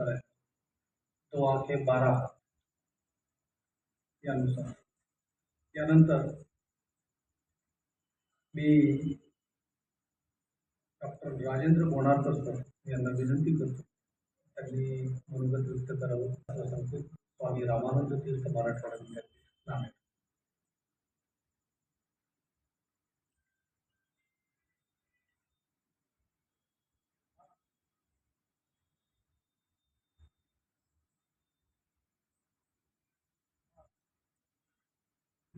क्रमांकानुसार है तो आहे बारह यानुसार यानंतर मी डॉक्टर राजेंद्र बोणारकर सर यांना विनंती करतो, त्यांनी मनोगत व्यक्त करावं, असं सांगतो स्वामी रामानंद तीर्थ मराठवाडा विद्यापीठ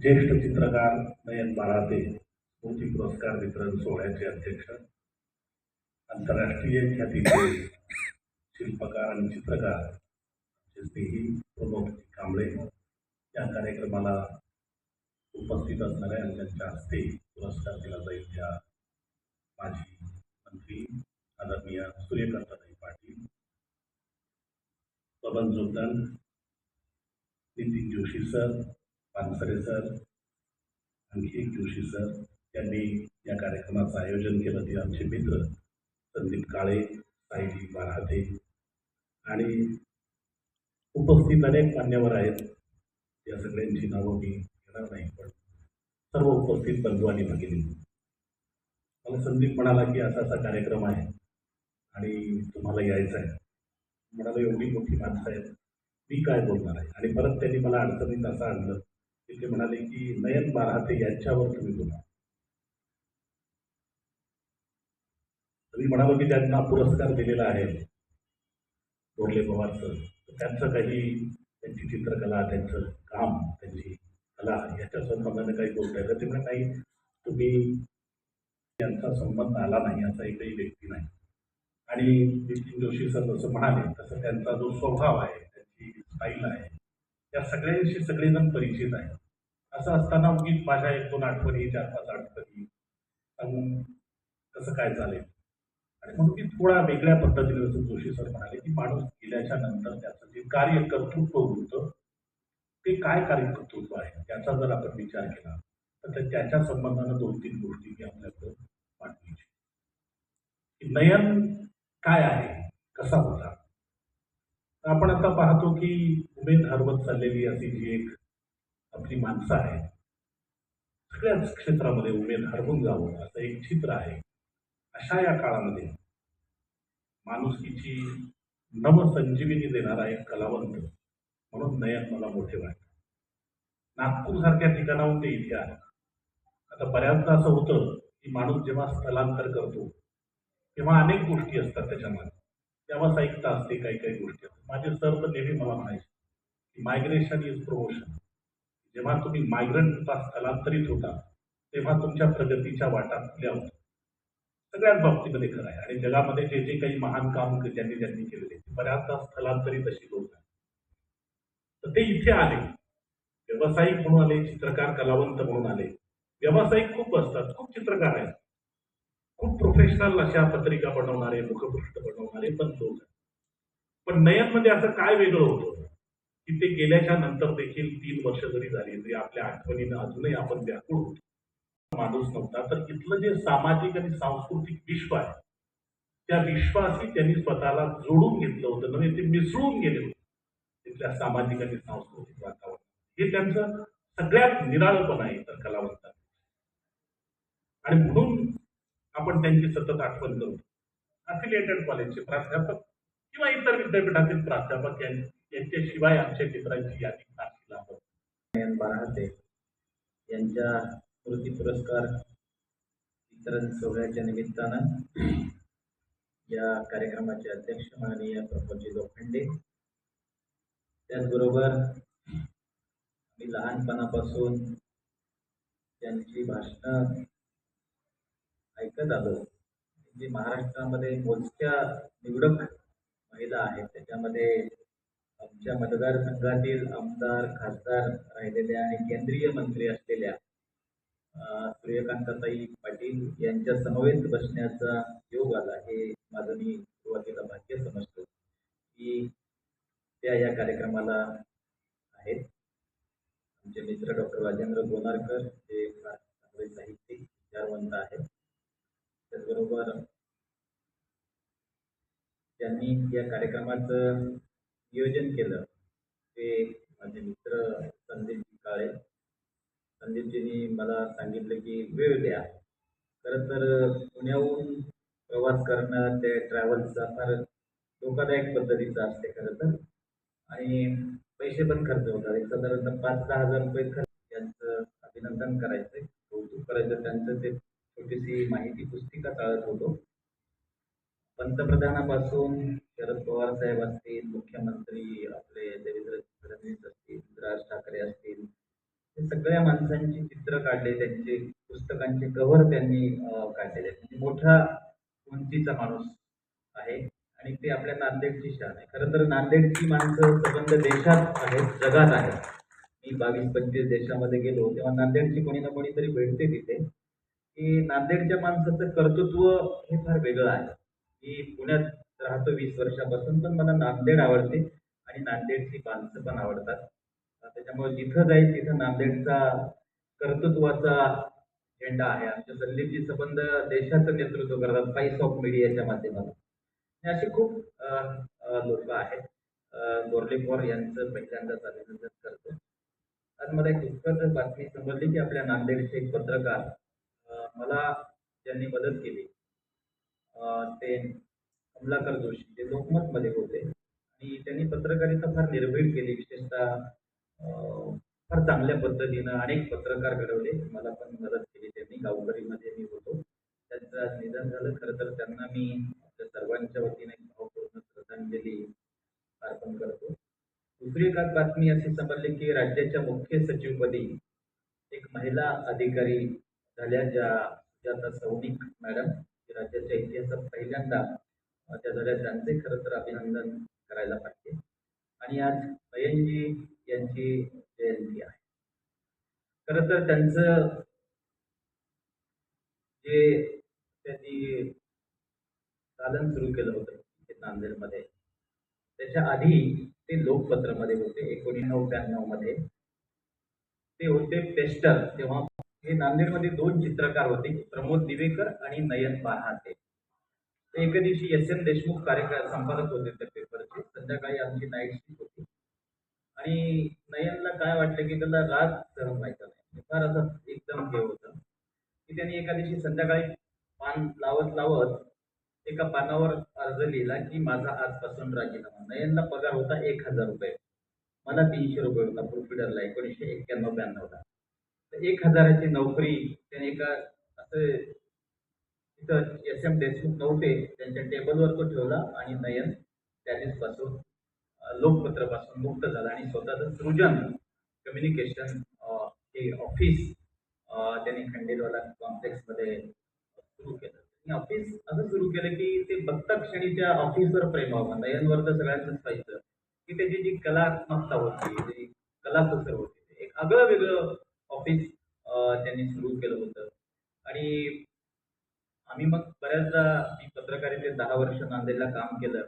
ज्येष्ठ चित्रकार नयन बाराते स्मृती पुरस्कार वितरण सोहळ्याचे अध्यक्ष आंतरराष्ट्रीय ख्यातीचे शिल्पकार आणि चित्रकार स्नेही प्रमोद कांबळे या कार्यक्रमाला उपस्थित असणाऱ्या त्यांच्या हस्ते पुरस्कार दिला जाईल त्या माजी मंत्री आदरणीय सूर्यकांताई पाटील बबन जोगदान नितीन जोशी सर पानसरे सर आणखी एक जोशी सर यांनी या कार्यक्रमाचं आयोजन केलं ते आमचे मित्र संदीप काळे साईली बाराते आणि उपस्थित अनेक मान्यवर आहेत. या सगळ्यांची नावं मी घेणार नाही पण सर्व उपस्थित बंधू आणि भगिनी मला संदीप म्हणाला की असा असा कार्यक्रम आहे आणि तुम्हाला यायचं आहे. म्हणाला एवढी मोठी माणसं आहेत. मी काय बोलणार आहे? आणि परत त्यांनी मला अडचणीत असं आणलं. ते म्हणाले की नयन बाराते यांच्यावर तुम्ही बोला. तुम्ही मी म्हणालो की त्यांना पुरस्कार दिलेला आहे. डोरले पवारचं. तर त्यांचं काही त्यांची चित्रकला त्यांचं काम त्यांची कला याच्या संबंधाने काही बोलता तर ते म्हणे काही तुम्ही यांचा संबंध आला नाही असा एकही व्यक्ती नाही. आणि नितीन जोशी सर जसं म्हणाले तसं त्यांचा जो स्वभाव आहे त्यांची स्टाईल आहे या सगळ्यांशी सगळेजण परिचित आहेत. असं असताना उगीच माझ्या एक दोन आठवणी चार पाच आठवणी. सांगून कसं काय चालेल? आणि म्हणून मी थोडा वेगळ्या पद्धतीने जसं जोशी सर म्हणाले की माणूस गेल्याच्यानंतर त्याचं जे कार्य कर्तृत्व होतं ते काय कार्य कर्तृत्व आहे? त्याचा जर आपण विचार केला तर त्याच्या संबंधानं दोन तीन गोष्टी मी आपल्याकडं मांडली. नयन काय आहे? कसा होता? आपण आता पाहतो की उमेद हरवत चाललेली अशी जी एक आपली माणसं आहेत सगळ्याच क्षेत्रामध्ये उमेद हरवून जावं असं एक चित्र आहे. अशा या काळामध्ये माणुसकीची नवसंजीवनी देणारा एक कलावंत म्हणून नयन मला मोठे वाटतं. नागपूरसारख्या ठिकाणाहून ते इथे आले. आता बऱ्याचदा असं होतं की माणूस जेव्हा स्थलांतर करतो तेव्हा अनेक गोष्टी असतात त्याच्यामध्ये. व्यावसायिकता असते काही काही गोष्टी. असतात माझे सर तर नेहमी मला म्हणायचे की मायग्रेशन इज प्रमोशन जेव्हा तुम्ही मायग्रंटचा स्थलांतरित होता तेव्हा तुमच्या प्रगतीच्या वाटा खुल्या होतात सगळ्याच बाबतीमध्ये खरं आहे. आणि जगामध्ये जे जे काही महान काम ज्यांनी ज्यांनी केलेले ते बऱ्याचदा स्थलांतरित अशी लोक आहेत. तर ते इथे आले. व्यावसायिक म्हणून आले चित्रकार कलावंत म्हणून आले. व्यावसायिक खूप असतात. खूप चित्रकार आहेत. खूप प्रोफेशनल अशा पत्रिका बनवणारे मुखपृष्ठ बनवणारे पण लोक आहेत. पण नयनमध्ये असं काय वेगळं होतं? की ते गेल्याच्यानंतर देखील तीन वर्ष जरी झाली तरी आपल्या आठवणीनं अजूनही आपण व्याकुळ होतो. माणूस नव्हता तर इथलं जे सामाजिक आणि सांस्कृतिक विश्व आहे त्या विश्वाशी त्यांनी स्वतःला जोडून घेतलं होतं नव्हे ते मिसळून गेले होते. तिथल्या सामाजिक आणि सांस्कृतिक वातावरण हे त्यांचं सगळ्यात निराळपण आहे तर कलावंतांना आणि म्हणून आपण त्यांची सतत आठवण करतो. अफिलिएटेड कॉलेजचे प्राध्यापक किंवा इतर विद्यापीठातील प्राध्यापक यांच्याशिवाय आमच्या मित्रांची यादी फारशी लांब बाराते यांच्या स्मृती पुरस्कार वितरण सोहळ्याच्या निमित्तानं या कार्यक्रमाचे अध्यक्ष माननीय प्रफुल्लजी लोखंडे. त्याचबरोबर मी लहानपणापासून त्यांची भाषणं ऐकत आलो जी महाराष्ट्रामध्ये मोजक्या निवडक महिला आहेत त्याच्यामध्ये आमच्या मतदारसंघातील आमदार खासदार राहिलेल्या आणि केंद्रीय मंत्री असलेल्या सूर्यकांताताई पाटील यांच्या समवेत बसण्याचा योग आला हे माझं मी सुरुवातीला भाग्य समजतो. की त्या या कार्यक्रमाला आहेत. आमचे मित्र डॉक्टर राजेंद्र गोनारकर हे चांगले साहित्यिक विचारवंत आहेत. त्याचबरोबर त्यांनी या कार्यक्रमाचं नियोजन केलं. ते माझे मित्र संदीपजी काळे. संदीपजींनी मला सांगितलं की वेळ द्या. खरं तर पुण्याहून प्रवास करणं ते ट्रॅव्हल्सचा फार धोकादायक पद्धतीचा असते खरं तर. आणि पैसे पण खर्च होतात. एक साधारणतः पाच दहा हजार रुपये खर्च त्यांचं अभिनंदन करायचं कौतुक करायचं त्यांचं ते छोटीशी माहिती पुस्तिका चाळत होतो. पंतप्रधानापासून शरद पवार साहेब असतील मुख्यमंत्री आपले देवेंद्र फडणवीस असतील राज ठाकरे असतील हे सगळ्या माणसांची चित्र काढले त्यांचे पुस्तकांचे कव्हर त्यांनी काढलेले आहेत. म्हणजे मोठा उंचीचा माणूस आहे आणि ते आपल्या नांदेडची शान आहे. खरं तर नांदेडची माणसं संबंध देशात आहेत जगात आहेत. मी बावीस पंचवीस देशामध्ये गेलो तेव्हा नांदेडची कोणी ना कोणीतरी भेटते तिथे. की नांदेडच्या माणसाचं कर्तृत्व हे फार वेगळं आहे. मी पुण्यात राहतो वीस वर्षापासून पण मला नांदेड आवडते आणि नांदेडची माणसं पण आवडतात. त्याच्यामुळे जिथं जाईल तिथं नांदेडचा कर्तृत्वाचा झेंडा आहे. आमच्या संदीपजी संबंध देशाचं नेतृत्व करतात फाईस ऑफ मीडियाच्या माध्यमातून. हे असे खूप लोक आहेत. अं, यांचं पहिल्यांदाच अभिनंदन करतो. आज मला एक दुःखद बातमी समजली की आपल्या नांदेडचे एक पत्रकार मला ज्यांनी मदत केली ते कमलाकर जोशी जे लोकमतमध्ये होते. आणि त्यांनी पत्रकारिता फार निर्भीड केली विशेषतः फार चांगल्या पद्धतीनं अनेक पत्रकार घडवले. मला पण मदत केली त्यांनी. गावकरीमध्ये मी होतो. त्यांचं आज निधन झालं. खरं तर त्यांना मी आपल्या सर्वांच्या वतीने भावपूर्ण श्रद्धांजली अर्पण करतो. दुसरी एक बातमी अशी समजली की राज्याच्या मुख्य सचिवपदी एक महिला अधिकारी झाल्या ज्या सुजाता सौनिक मॅडम राज्याच्या इतिहासात पहिल्यांदा त्या झाल्या त्यांचे खरं तर अभिनंदन करायला पाहिजे. आणि आज नयनजी यांची जयंती आहे. खरं तर त्यांचं जे त्यांनी साधन सुरू केलं होतं इथे नांदेडमध्ये त्याच्या आधी ते लोकपत्रमध्ये होते एकोणीसशे ब्याण्णवमध्ये ते होते पेस्टर तेव्हा हे नांदेडमध्ये दोन चित्रकार होते प्रमोद दिवेकर आणि नयन पहाते ते एके दिवशी एस एन देशमुख कार्यक्रम संपादक होते त्या पेपरचे संध्याकाळी आमची नाईट शिफ्ट होती. आणि नयनला काय वाटलं की त्याला राग सहन व्हायचा नाही. फार असं एकदम हे होतं. की त्यांनी एका दिवशी संध्याकाळी पान लावत लावत एका पानावर अर्ज लिहिला की माझा आजपासून राजीनामा. नयनला पगार होता एक हजार रुपये. मला तीनशे रुपये होता. प्रोफिडरला एकोणीसशे एक्क्याण्णव ब्याण्णवला. एक हजाराची नोकरी त्याने एका असं तिथं एस एम देशमुख नव्हते त्यांच्या टेबलवर तो ठेवला आणि नयन त्या दिवसपासून लोकपत्रापासून मुक्त झाला आणि स्वतःचं सृजन कम्युनिकेशन हे ऑफिस त्यांनी खंडेलवाला कॉम्प्लेक्समध्ये सुरू केलं. आणि ऑफिस असं सुरू केलं की ते बघता क्षणी त्या ऑफिसवर प्रेम व्हावं. नयनवर तर सगळ्यांचंच पाहिजे की त्याची जी कलात्मकता होती जी कलाकुसर होती. ते एक आगळं वेगळं ऑफिस त्यांनी सुरू केलं होतं आणि आम्ही मग बऱ्याचदा मी पत्रकारितेत दहा नांदेडला काम केलं.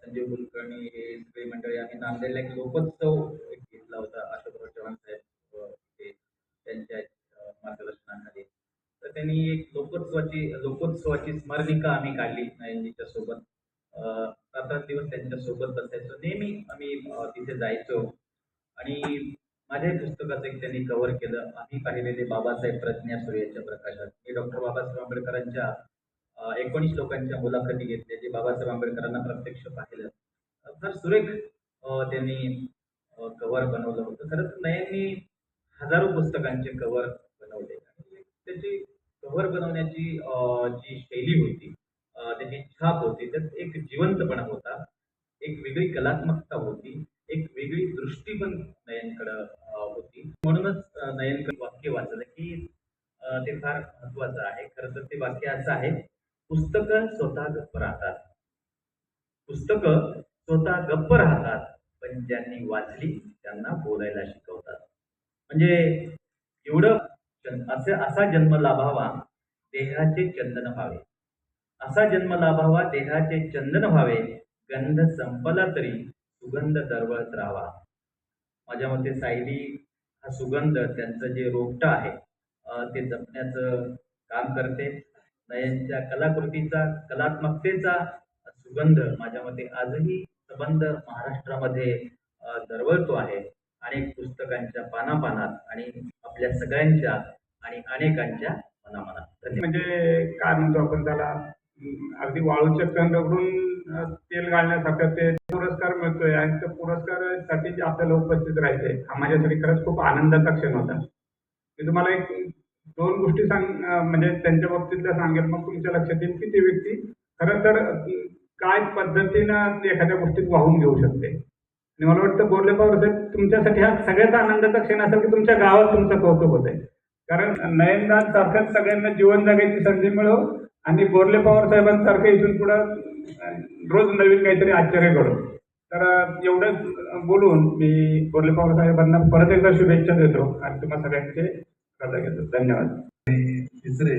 संजीव कुलकर्णी हे सगळी मंडळी आम्ही नांदेडला एक लोकोत्सव एक घेतला होता अशोकराव चव्हाण साहेब त्यांच्या मार्गदर्शनाखाली. तर त्यांनी एक लोकोत्सवाची लोकोत्सवाची स्मरणिका आम्ही काढली नायनजीच्या सोबत. आठ रात्रंदिवस त्यांच्यासोबत बसायचो. नेहमी आम्ही तिथे जायचो. आणि माझ्याही पुस्तकाचं एक त्यांनी कव्हर केलं. आम्ही पाहिलेले बाबासाहेब प्रज्ञा सूर्याच्या प्रकाशात. हे डॉक्टर बाबासाहेब आंबेडकरांच्या एकोणीस लोकांच्या मुलाखती घेतल्या जे बाबासाहेब आंबेडकरांना प्रत्यक्ष पाहिलं. फार सुरेख त्यांनी कव्हर बनवलं होतं. खरंच तर नयननी हजारो पुस्तकांचे कव्हर बनवले. त्याची कव्हर बनवण्याची जी शैली होती त्याची छाप होती त्यात एक जिवंतपणा होता एक वेगळी कलात्मकता होती एक वेगळी दृष्टी पण नयनकडं होती. म्हणूनच नयनकडे वाक्य वाचलं की ते फार महत्वाचं आहे. खरं तर ते वाक्य असं आहे पुस्तकं स्वतः गप्प राहतात. पुस्तकं स्वतः गप्प राहतात पण ज्यांनी वाचली त्यांना बोलायला शिकवतात. म्हणजे एवढं असे असा जन्म लाभावा देहाचे चंदन व्हावे. असा जन्म लाभावा देहाचे चंदन व्हावे गंध संपला तरी सुगंध दरवळत राहावा. माझ्या मते सायली हा सुगंध त्यांचं जे रोपटं आहे ते जपण्याचं काम करते. नयनच्या कलाकृतीचा कलात्मकतेचा सुगंध माझ्या मते आजही सबंध महाराष्ट्रामध्ये दरवळतो आहे. अनेक पुस्तकांच्या पानापानात आणि आपल्या सगळ्यांच्या आणि अनेकांच्या मनामनात. म्हणजे काय म्हणतो आपण त्याला? अगदी वाळूच्या कंदवरून तेल घालण्यासारखं ते पुरस्कार मिळतोय आणि त्या पुरस्कारासाठी जे आपल्याला उपस्थित राहायचंय हा माझ्यासाठी खरंच खूप आनंदाचा क्षण होता. मी तुम्हाला एक दोन गोष्टी सांग अं, म्हणजे त्यांच्या बाबतीतल्या सांगेल मग तुमच्या लक्षात येईल की ती व्यक्ती खरं तर अं, काय पद्धतीनं एखाद्या गोष्टीत वाहून घेऊ शकते. आणि मला वाटतं बोरले साहेब तुमच्यासाठी हा सगळ्यात आनंदाचा क्षण असेल की तुमच्या गावात तुमचं कौतुक होत आहे कारण नयनदान सारखंच सगळ्यांना जीवन जगायची संधी मिळो आणि बोरले पवार साहेबांसारखं इथून पुढं अं, रोज नवीन काहीतरी आश्चर्य घडो तर अं, एवढंच बोलून मी बोरले पवार साहेबांना परत एकदा शुभेच्छा देतो. आणि तुम्हा सगळ्यांचे रजा घेतो धन्यवाद तिसरे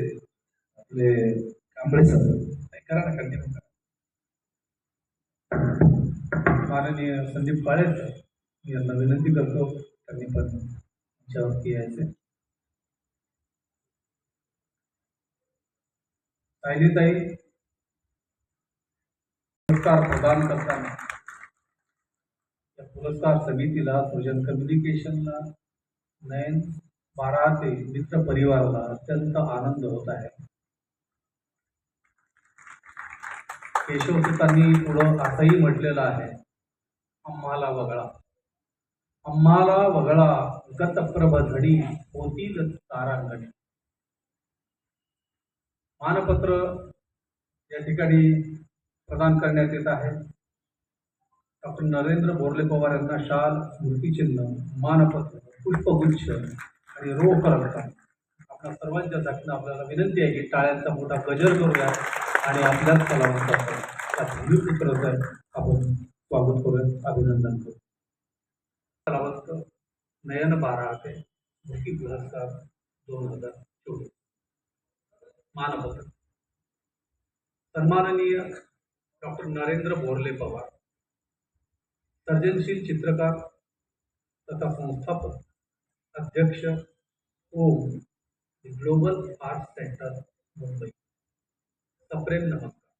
आपले कांबळे सर करा ना कंटिन्यू माननीय संदीप काळे सर मी यांना विनंती करतो त्यांनी पण आमच्यावरती यायचे सायलीताई पुरस्कार प्रदान करताना या पुरस्कार समितीला सृजन कम्युनिकेशनला नयन बारा मित्र परिवाराला अत्यंत आनंद होत आहे. केशवसुतांनी पुढं असंही म्हटलेलं आहे आम्हाला वगळा. आम्हाला वगळा गतप्रभ धडी होतील तारांगणी. मानपत्र या ठिकाणी प्रदान करण्यात येत आहे. डॉक्टर नरेंद्र बोर्ले पवार यांना शाल स्मृतिचिन्ह मानपत्र पुष्पगुच्छ आणि रोख रक्कम आपल्या सर्वांच्या साठीनं आपल्याला विनंती आहे की टाळ्यांचा मोठा गजर करूया आणि आपल्याच कलावंताचं त्या आहे आपण स्वागत करूयात अभिनंदन करू कलावंत नयन बाराटे स्मृती पुरस्कार दोन हजार चोवीस. मानपत्र. सन्माननीय डॉक्टर नरेंद्र बोरले पवार सर्जनशील चित्रकार तथा संस्थापक अध्यक्ष हो. Om global art centre Mumbai. सप्रेम नमस्कार.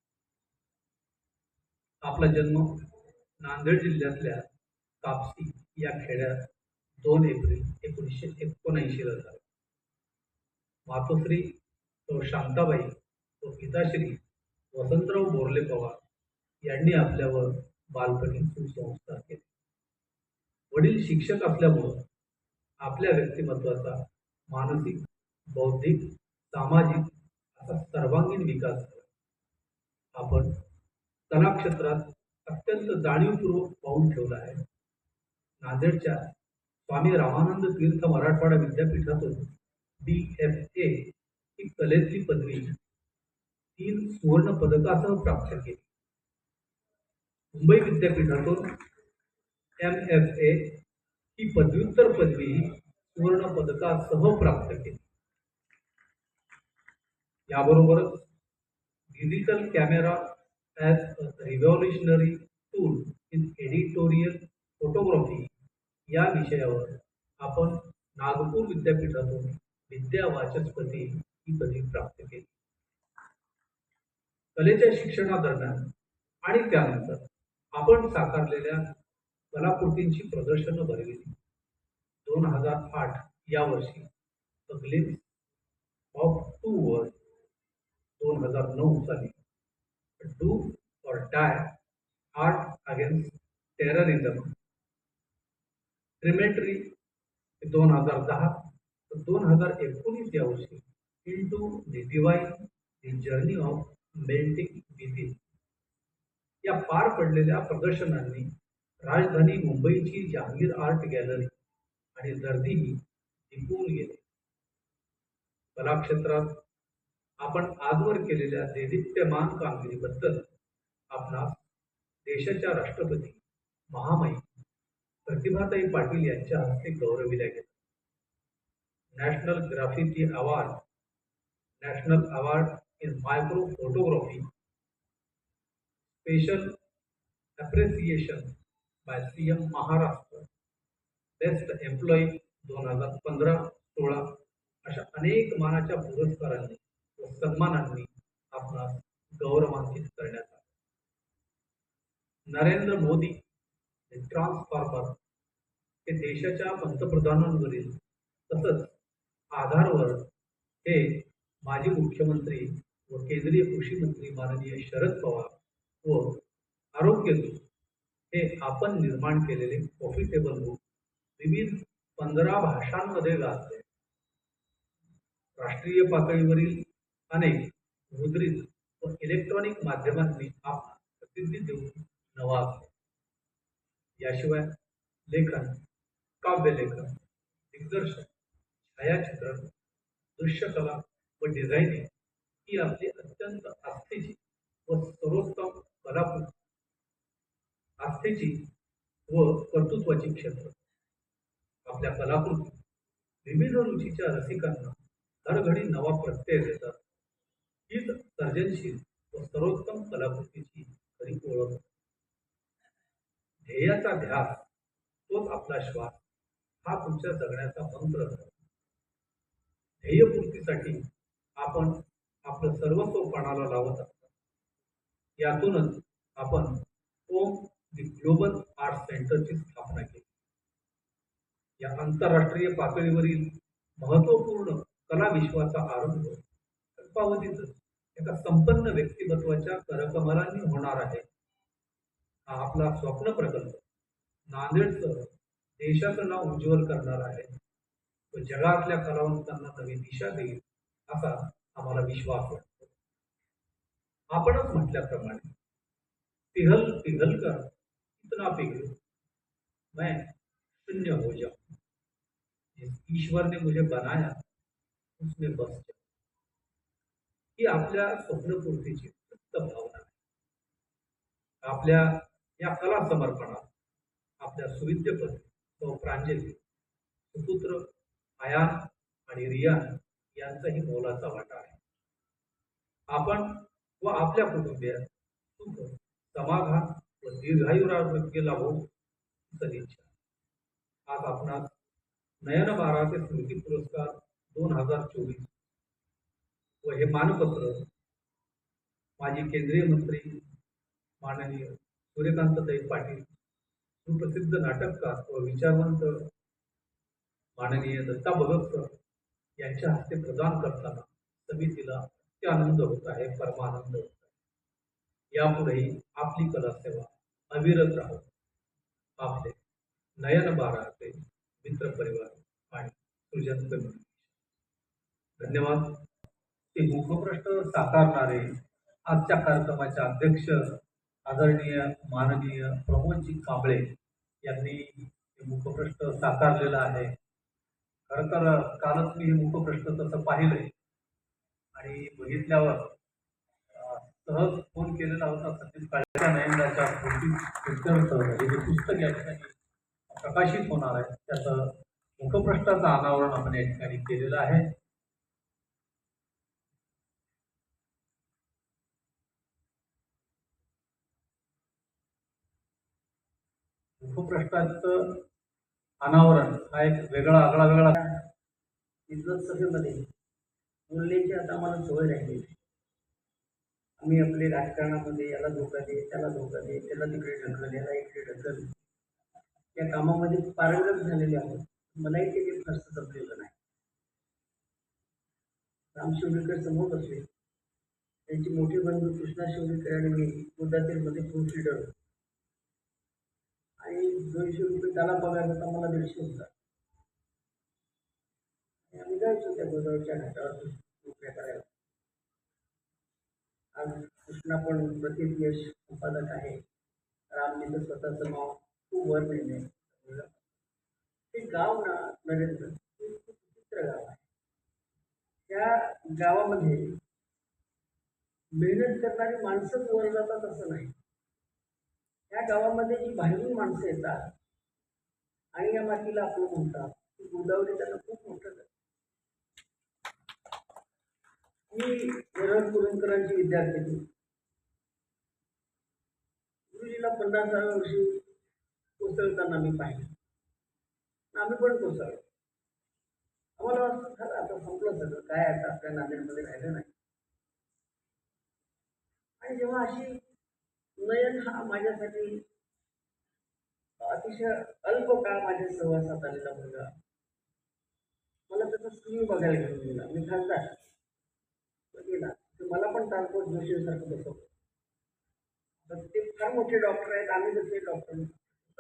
आपला जन्म नांदेड जिल्ह्यातल्या कापसी या खेड्यात दोन एप्रिल एकोणीसशे एकोणऐंशीला झाला. मातोश्री तो शांताबाई व पिताश्री वसंतराव बोरले पवार यांनी आपल्यावर बालपणी सुसंस्कार केले. वडील शिक्षक असल्यामुळं आपल्या व्यक्तिमत्वाचा मानसिक बौद्धिक सामाजिक असा सर्वांगीण विकास झाला. आपण कला क्षेत्रात अत्यंत जाणीवपूर्वक पाऊल ठेवला आहे. नांदेडच्या स्वामी रामानंद तीर्थ मराठवाडा विद्यापीठातून बी एफ ए ही कलेतली पदवी तीन सुवर्ण पदकासह प्राप्त केली. मुंबई विद्यापीठातून एम एफ ए ही पदव्युत्तर पदवी सुवर्ण पदकासह प्राप्त केले. याबरोबरच digital camera as a revolutionary tool in editorial photography या विषयावर आपण नागपूर विद्यापीठातून विद्या वाचस्पती ही पदवी प्राप्त केली. कलेच्या शिक्षणादरम्यान आणि त्यानंतर आपण साकारलेल्या कलाकृतींची प्रदर्शनं भरविली. दोन हज़ार आठ या वर्षी ऑफ़ टू वर्ल्ड दोन हज़ार नऊ साली डू और डाय आर्ट अगेन्स्ट टेररिझम दोन हज़ार दहा दोन हज़ार एकोणीस या वर्षी into the the journey of melting within या पार पडलेल्या प्रदर्शनांनी राजधानी मुंबईची जहांगीर आर्ट गॅलरी आणि गर्दीही टिकून गेले. कलाक्षेत्रात आपण आजवर केलेल्या देदीप्यमान कामगिरीबद्दल आपणास देशाच्या राष्ट्रपती महामहिम प्रतिभाताई पाटील यांच्या हस्ते गौरविल्या गेल्या national graffiti award national award in micro photography special appreciation by C M Maharashtra. Best employee दोन हजार पंधरा सोळा अशा अनेक मानाच्या पुरस्कारांनी व सन्मानांनी आपणास गौरवान्वित करण्यात आले. नरेंद्र मोदी हे ट्रान्सफॉर्मर हे देशाच्या पंतप्रधानांवरील तसंच आधारवर हे माजी मुख्यमंत्री व केंद्रीय कृषी मंत्री माननीय शरद पवार व आरोग्य हे आपण निर्माण केलेले प्रॉफिटेबल बुक विविध पंधरा भाषांमध्ये गाजले. राष्ट्रीय पातळीवरील अनेक मुद्रित व इलेक्ट्रॉनिक माध्यमांनी आपला प्रसिद्धी देऊन नवाजले. याशिवाय लेखन काव्यलेखन दिग्दर्शन छायाचित्रण दृश्यकला व डिझायनिंग ही आपली अत्यंत आस्थेची व सर्वोत्तम कलाकृती. आस्थेची व कर्तृत्वाची क्षेत्र. आपल्या कलाकृती. विविध रुचीच्या रसिकांना हरघडी नवा प्रत्यय देतात. हीच सर्जनशील व सर्वोत्तम कलाकृतीची खरी ओळख. ध्येयाचा ध्यास तोच आपला श्वास हा तुमच्या जगण्याचा मंत्र ध्येयपूर्तीसाठी आपण आपलं सर्वस्व पणाला लावत असतो यातूनच आंतरराष्ट्रीय पातळीवरील महत्त्वपूर्ण कला विश्वाचा आरंभ अल्पावधीतच एका संपन्न व्यक्तिमत्वाच्या करकमलांनी होणार आहे. हा आपला स्वप्न प्रकल्प नांदेडसह देशाचं नाव उज्ज्वल करणार आहे. व जगातल्या कलावंतांना नवी दिशा देईल असा आम्हाला विश्वास वाटतो. आपणच म्हटल्याप्रमाणे पिघल पिघल कर, इतना पिघलू, मैं शून्य हो जाऊँ. ईश्वर ने मुझे बनाया उसमें बस ही आपल्या स्वप्नपूर्तीची तृप्त भावना आहे. आपल्या या कला समर्पणात आपल्या सुविद्यपती व प्रांजली सुपुत्र आयान आणि रियान यांचाही मोलाचा वाटा आहे. आपण व आपल्या कुटुंबियात सुख समाधान व दीर्घायुरारोग्य लाभो सदिच्छा. आज आपणास नयन बाराचे स्मृती पुरस्कार दोन हजार चोवीस. व हे मानपत्र माजी केंद्रीय मंत्री माननीय सूर्यकांतताई पाटील सुप्रसिद्ध नाटककार व विचारवंत माननीय दत्ता भगत सर यांच्या हस्ते प्रदान करताना समितीला अत्यानंद होत आहे परमानंद होत आहे. यापुढेही आपली कला सेवा अविरत राहो. आपले नयन बाराचे मित्र परिवार आणि सृजन धन्यवाद. ते मुखप्रश्न साकारणारे आजच्या कार्यक्रमाचे अध्यक्ष आदरणीय माननीय प्रमोदजी कांबळे यांनी हे मुखप्रश्न साकारलेला आहे. खरं तर कालच मी हे मुखप्रश्न तसं पाहिलंय आणि बघितल्यावर सहज फोन केलेला होता सतीश काळेच्या नयनदाच्या हे जे पुस्तक या ठिकाणी प्रकाशित होणार आहे. त्याचं मुखपृष्ठाचं अनावरण आपण या ठिकाणी केलेलं आहे. मुखपृष्ठाचं अनावरण हा एक वेगळा आगळा वेगळा विद्वत सभेमध्ये बोलण्याची आता आम्हाला सवय राहिली. आम्ही आपले राजकारणामध्ये याला धोका दे त्याला धोका दे त्याला तिकडे ढकल याला इकडे ढकल या कामामध्ये पारंगत झालेले आहोत मलाही ते काही फारसं जमलेलं नाही. राम शिवडेकर समोर बसले. त्यांची मोठी बंधू कृष्णा शिवडेकर आणि मी मुद्दातेमध्ये प्रूफ रीडर होतो आणि दोनशे रुपये त्याला पगार होता मला दीडशे होता. आम्ही जायचो त्या गोदावरच्या घाटावर नोकऱ्या करायला. आज कृष्णा पण प्रत्येक यश संपादक आहे. रामने तर स्वतःचं नाव वर नेले ते गाव ना नरेंद्र. हे खूप विचित्र गाव आहे. त्या गावामध्ये मेहनत करणारी माणसंच वर जातात असं नाही. त्या गावामध्ये जी बाहेरून माणसं येतात आणि या मातीला आपलं म्हणतात ती गोदावरी त्यांना खूप मोठं मी वरण कुरुंकरांची विद्यार्थी गुरुजीला पन्नासाव्या वर्षी कोसळताना मी पाहिलं. आम्ही पण कोसळलो. आम्हाला वाटतं खरं आता संपलं सगळं. काय आता आपल्या नांदेडमध्ये राहिलं नाही? आणि जेव्हा अशी नयन हा माझ्यासाठी अतिशय अल्प काळ माझ्या सहवासात आलेला मुलगा मला त्याचा स्क्रीन बघायला घेऊन गेला. मी खासदार गेला. तर मला पण ट्रान्सपोर्ट जोशीसारखं बसवलं तर ते फार मोठे डॉक्टर आहेत. आम्ही जसे डॉक्टर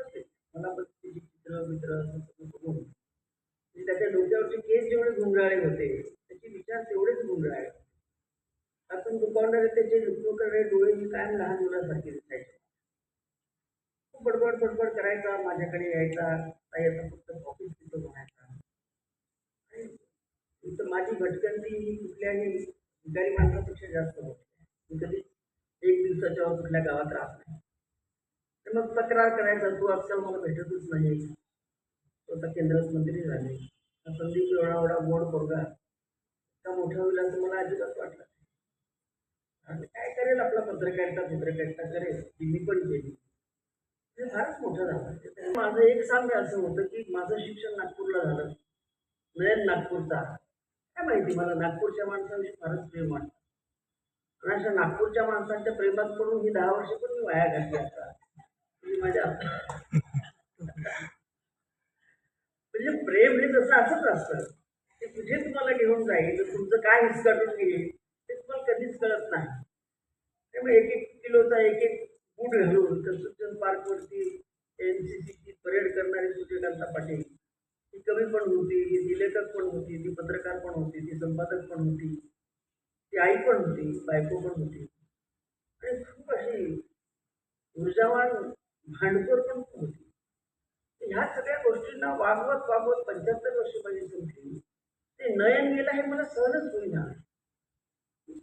मला पण चित्र मित्र असं सगळं बघून त्याच्या डोक्यावरचे केस जेवढे गुंडाळे होते त्याचे विचार तेवढेच गुंडाळे आपण दुकानदार त्याचे लुकलुकणारे डोळे मी कायम लहान मुलासारखे दिसायचे खूप बडबड बडबड करायचा माझ्याकडे यायचा काही आता फक्त ऑफिस तिथं म्हणायचा आणि माझी भटकंती ही कुठल्याही भिकारी माणसापेक्षा जास्त होती मी कधी एक दिवसाच्या कुठल्या गावात राहत नाही. तर मग तक्रार करायचा तू आजकाल मला भेटतच नाही. तो आता केंद्रात मंत्री झाले. संदीप एवढा एवढा गोड पोरगा. इतका मोठा होईल असं मला अजिबात वाटलं आणि काय करेल आपला पत्रकारिता पत्रकारिता करेल? ती मी पण केली. ते फारच मोठं झालं. माझं एक सांग असं होतं की माझं शिक्षण नागपूरला झालं. मिळेल नागपूरचा. काय माहिती मला नागपूरच्या माणसाविषयी फारच प्रेम वाटतं. आणि अशा नागपूरच्या माणसांच्या प्रेमात पडून ही दहा वर्ष पण मी वाया घातली असतात माझ्या. म्हणजे प्रेम हे तसं असंच असतं. ते कुठे तुम्हाला घेऊन जाईल तर तुमचं काय हिसकाटून घेईल ते तुम्हाला कधीच कळत नाही. त्यामुळे एक एक किलोचा एक एक बूट घालून तर पार्कवरती एन सी सीची परेड करणारी सूर्यकांता पाटील ती कवी पण होती ती लेखक पण होती ती पत्रकार पण होती ती संपादक पण होती ती आई पण होती बायको पण होती आणि खूप अशी ऊर्जावान भांडखोर पण खूप होती ह्या सगळ्या गोष्टींना वागवत वागवत पंच्याहत्तर वर्ष माझी संपली ते नयन गेलं हे मला सहजच होईना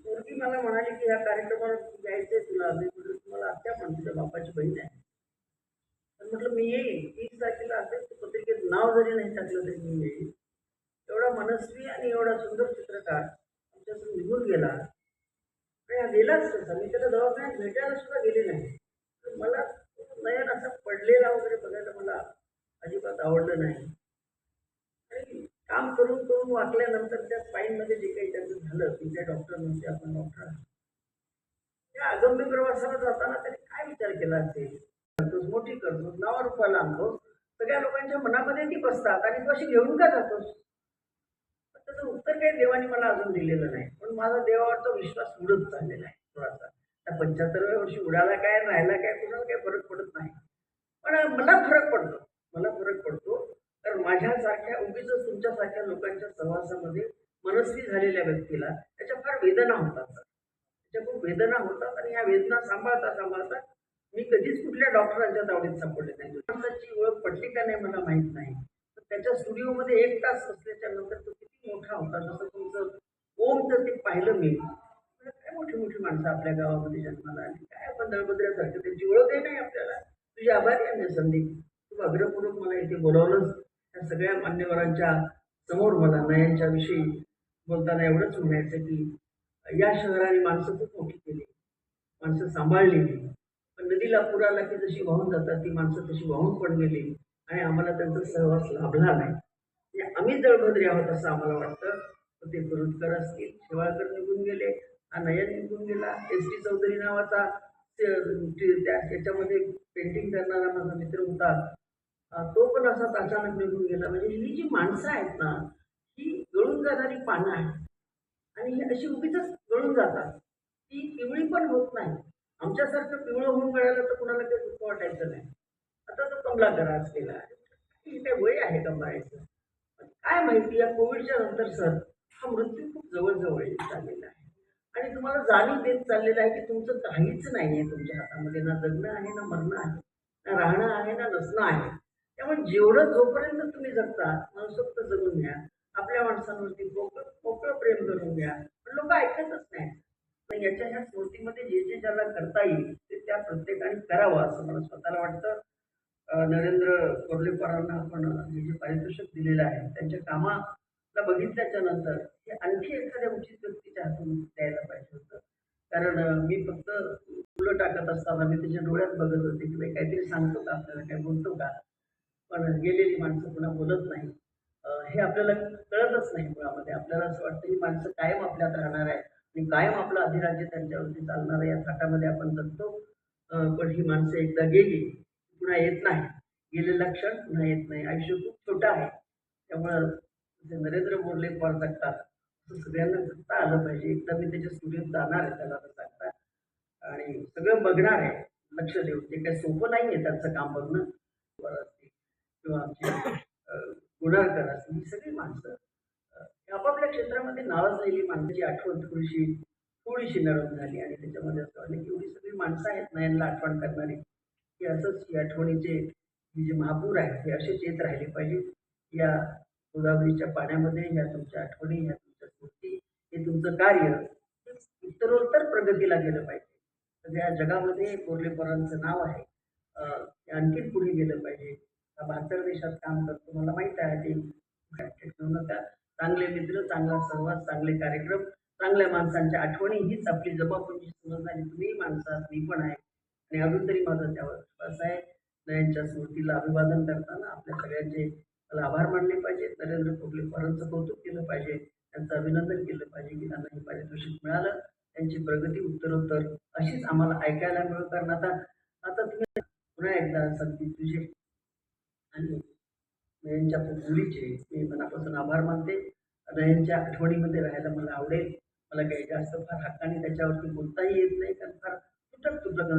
पोरगी मला म्हणाली की ह्या कार्यक्रमाला यायचंय तुला. मी म्हटलं तुम्हाला आत्या म्हणते तुझ्या बापाची बहीण आहे. तर म्हटलं मी येईन. तीस तारखेला असेल तर पत्रिकेत नाव जरी नाही टाकलं तरी मी येईन. एवढा मनस्वी आणि एवढा सुंदर चित्रकार आमच्यातून निघून गेला. आणि हा गेलाच तसा. मी त्याला दवाखान्यात भेटायला सुद्धा गेले नाही. तर मला नयन असा पडलेला वगैरे बघायला मला अजिबात आवडलं नाही. आणि काम करून करून वाकल्यानंतर त्या स्पाईनमध्ये जे काही त्याचं झालं तिथे डॉक्टर नव्हते म्हणजे आपण डॉक्टर त्या अगम्य प्रवासाला जाताना त्याने काय विचार केला असेल करतोस मोठी करतोस नावा रुपयाला आणतोस सगळ्या लोकांच्या मनामध्ये ती बसतात आणि तू अशी घेऊन का जातोस? त्याचं उत्तर काही देवाने मला अजून दिलेलं नाही. पण माझा देवावरचा विश्वास उडत चाललेला आहे थोडासा. त्या पंच्याहत्तरव्या वर्षी उडाला काय राहायला काय कुणाला काही फरक पडत नाही. पण मला फरक पडतो. मला फरक पडतो. कारण माझ्यासारख्या उगीच तुमच्यासारख्या लोकांच्या सहवासामध्ये मनस्वी झालेल्या व्यक्तीला त्याच्या फार वेदना होतात. त्याच्या खूप वेदना होतात आणि ह्या वेदना सांभाळता सांभाळता मी कधीच कुठल्या डॉक्टरांच्या तावडीत सापडले नाही. माणसाची ओळख पडली का नाही मला माहीत नाही. पण त्याच्या स्टुडिओमध्ये एक तास असल्याच्या नंतर तो किती मोठा होता जसं तुमचं ओम तर ते पाहिलं मी. काय मोठी मोठी माणसं आपल्या गावामध्ये जन्माला आली? काय आपण दळबद्र्यासारखं त्यांची ओळखही नाही आपल्याला. तुझी आभारी आहे मी संदीप. खूप आग्रहपूर्वक मला इथे बोलावलंच त्या सगळ्या मान्यवरांच्या समोर मला नयांच्या विषयी बोलताना एवढंच म्हणायचं की या शहराने माणसं खूप मोठी केली. माणसं सांभाळलेली पण नदीला पूर आला की जशी वाहून जातात ती माणसं तशी वाहून पण गेली. आणि आम्हाला त्यांचा सहवास लाभला नाही. म्हणजे आम्ही जळभद्रे आहोत असं आम्हाला वाटतं. तर ते कुरुतकर असतील शेवाळकर निघून गेले हा नयन निघून गेला. एस टी चौधरी नावाचा त्या याच्यामध्ये पेंटिंग करणारा माझा मित्र होता. तो पण असाच अचानक निघून गेला. म्हणजे ही जी माणसं आहेत ना ही गळून जाणारी पानं आहेत. आणि ही अशी उगीच गळून जातात. ती पिवळी पण होत नाही. आमच्यासारखं पिवळं होऊन मिळालं तर कुणाला काही दुःख वाटायचं नाही. आता तो कमला आज केला आहे काय वय आहे कमलायचं काय माहिती या कोविडच्या नंतर सर हा मृत्यू खूप जवळजवळ येत चाललेला आहे. आणि तुम्हाला जाणीव देत चाललेलं आहे की तुमचं काहीच नाही आहे तुमच्या हातामध्ये. ना जगणं आहे ना मरणं आहे ना राहणं आहे ना नसणं आहे. त्यामुळे जेवढं जोपर्यंत तुम्ही जगता मनसोक्त जगून घ्या. आपल्या माणसांवरती मोकळं मोकळं प्रेम करून घ्या. पण लोक ऐकतच नाही पण याच्या ह्या स्मृतीमध्ये जे जे ज्याला करता येईल ते त्या प्रत्येकाने करावं असं मला स्वतःला वाटतं. नरेंद्र कोर्लेकरांना आपण हे जे पारितोषिक दिलेलं आहे त्यांच्या कामाला बघितल्याच्या नंतर हे आणखी एखाद्या उचित व्यक्तीच्या हातून द्यायला पाहिजे होतं. कारण मी फक्त फुलं टाकत असताना मी त्याच्या डोळ्यात बघत होते की काहीतरी सांगतो का आपल्याला काय बोलतो का? पण गेलेली माणसं पुन्हा बोलत नाही हे आपल्याला कळतच नाही मुळामध्ये. आपल्याला असं वाटतं ही माणसं कायम आपल्यात राहणार आहे आणि कायम आपलं अधिराज्य त्यांच्यावरती चालणार आहे या थाटामध्ये आपण जगतो. पण ही माणसं एकदा गेली पुन्हा येत नाही. गेलेला क्षण पुन्हा येत नाही. आयुष्य खूप छोटं आहे. त्यामुळं जे नरेंद्र मोर्ले पवार जगतात असं सगळ्यांना जगता आलं पाहिजे. एकदा मी त्याच्या स्टुडिओत जाणार आहे त्याला आता सांगता. आणि सगळं बघणार आहे. लक्ष देऊन. ते काही सोपं नाही आहे त्यांचं काम बघणं. बरं किंवा आमची अं, असतील ही सगळी माणसं आपापल्या क्षेत्रामध्ये नावाजलेली माणसाची आठवण थोडीशी थोडीशी नरम झाली आणि त्याच्यामध्ये असं वाटलं की एवढी सगळी माणसं आहेत ना यांना आठवण करणारी. की असंच या आठवणीचे जे महापूर आहेत हे असेच येत राहिले पाहिजे. या गोदावरीच्या पाण्यामध्ये या तुमच्या आठवणी या तुमच्या स्मृती हे तुमचं कार्य हे उत्तरोत्तर प्रगतीला गेलं पाहिजे. सगळ्या जगामध्ये कोर्लेपरांचं नाव आहे. ते आणखीन पुढे गेलं पाहिजे. हा देशात काम करतो मला माहीत आहे ते ठेवू नका चांगले मित्र चांगला सहवास चांगले कार्यक्रम चांगल्या माणसांच्या आठवणी हीच आपली जबाबदारी समज आणि तुम्ही माणसं मी पण आहे. आणि अजून तरी माझा त्यावर विश्वास आहे. नयांच्या स्मृतीला अभिवादन करताना आपल्या सगळ्यांचे मला आभार मानले पाहिजेत नरेंद्र कोगलेकरांचं कौतुक केलं पाहिजे. त्यांचं अभिनंदन केलं पाहिजे की त्यांना हे पारितोषिक मिळालं. त्यांची प्रगती उत्तरोत्तर अशीच आम्हाला ऐकायला मिळत कारण आता आता तुम्ही पुन्हा एकदा संधी तुझे आणि नयनच्या मुलीचे मी मनापासून आभार मानते. नयनच्या आठवणीमध्ये राहायला मला आवडेल. मला काही जास्त फार हक्काने त्याच्यावरती बोलताही येत नाही कारण फार तुटक तुटक